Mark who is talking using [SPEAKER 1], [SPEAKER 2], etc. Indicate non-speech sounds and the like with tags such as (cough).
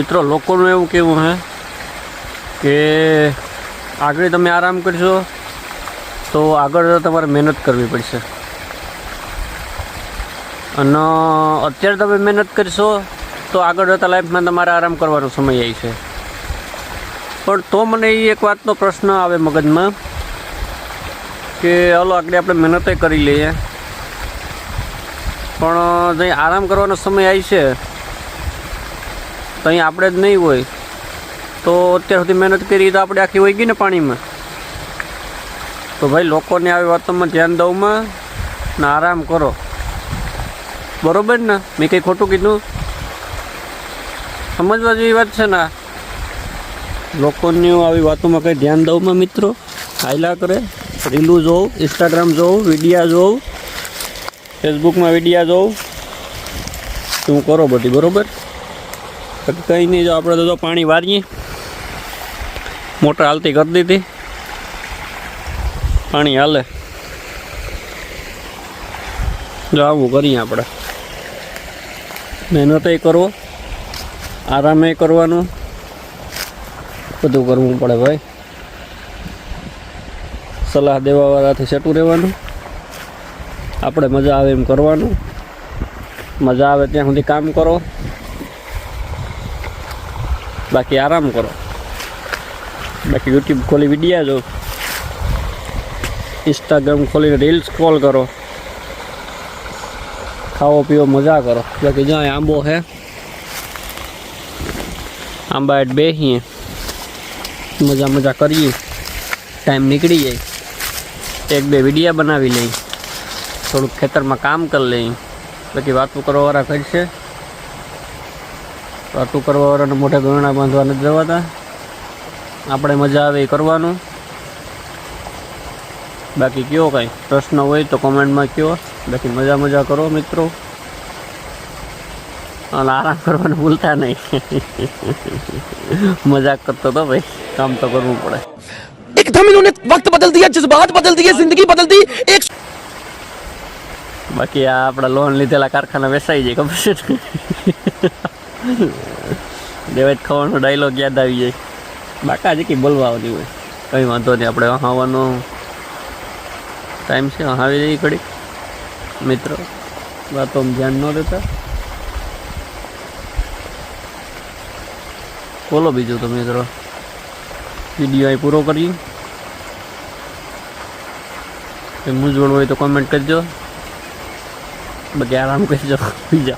[SPEAKER 1] મિત્રો, લોકોનું એવું કહેવું હે કે આગળ તમે આરામ કરશો તો આગળ તમારે મહેનત કરવી પડશે. અને અત્યારે તમે મહેનત કરશો તો આગળ જતા લાઈફમાં તમારે આરામ કરવાનો સમય આવી છે. પણ તો મને એ એક વાતનો પ્રશ્ન આવે મગજમાં કે હલો, આગળ આપણે મહેનતે કરી લઈએ. પણ જે આરામ કરવાનો સમય આવી છે તો અહીં આપણે જ નહીં હોય. તો અત્યાર સુધી મહેનત કરી તો આપણે આખી વહી ગઈ ને પાણીમાં. તો ભાઈ લોકોને આવી વાતોમાં ધ્યાન દઉંમાં ને આરામ કરો. બરોબર ને? મેં કંઈ ખોટું કીધું? સમજવા જેવી વાત છે ને. લોકોની આવી વાતોમાં કંઈ ધ્યાન દઉંમાં મિત્રો? હાયલા કરે. રીલું જોઉં ઇન્સ્ટાગ્રામ જોઉં, વિડીયા જોઉં ફેસબુકમાં વિડીયા જોઉં. શું કરો બધી? બરોબર? કંઈ નહીં, જો આપણે તો પાણી વારીએ. મોટર હાલતી કરી દીધી. પાણી હાલે. જો આવું કરીએ આપણે. મહેનતે કરવો, આરામે કરવાનું. બધું કરવું પડે ભાઈ. સલાહ દેવાવાળાથી સેટું રહેવાનું. આપણે મજા આવે એમ કરવાનું. મજા આવે ત્યાં સુધી કામ કરો. બાકી આરામ કરો. બાકી યુટ્યુબ ખોલી વિડીયા જો ઇન્સ્ટાગ્રામ ખોલીને રીલ્સ કોલ કરો. ખાવો પીવો મજા કરો. બાકી જ્યાં આંબો હે આંબા એટ બેસીએ. મજા મજા કરીએ. ટાઈમ નીકળી જાય. એક બે વિડીયા બનાવી લઈ થોડુંક ખેતરમાં કામ કરી લઈ બાકી વાતો કરવાવાળા કરશે આટલું કરવાવાળાને મોઢે ગરણા બાંધવા નથી જવાતા. આપણે મજા આવે એ કરવાનું. બાકી કયો કાંઈ? પ્રશ્ન હોય તો કોમેન્ટમાં કયો. બાકી મજા મજા કરો મિત્રો. અને આરામ કરવાનું ભૂલતા નહીં. (laughs) મજાક કરતો તો ભાઈ કામ તો કરવું પડે.
[SPEAKER 2] એકદમ ઇન્હોને વક્ત બદલ દિયા જજ્બાત બદલ દિયા જિંદગી બદલ દી એક
[SPEAKER 1] બાકી આ આપણા લોન લીધેલા કારખાના વેસાઈ જાય ખબર છે? દેવાજ ખાવાનો ડાયલોગ યાદ આવી જાય. બાકા જે કંઈ બોલવા આવતી હોય. કંઈ વાંધો નહીં, આપણે આવવાનો ટાઈમ છે આવી જઈ ઘડી મિત્રો વાતો ધ્યાન ન દેતા. બોલો બીજું તો મિત્રો. વીડિયો અહીં પૂરો કરીએ. મૂંઝવણ હોય તો કોમેન્ટ કરજો. બાકી આરામ કરજો. બીજા.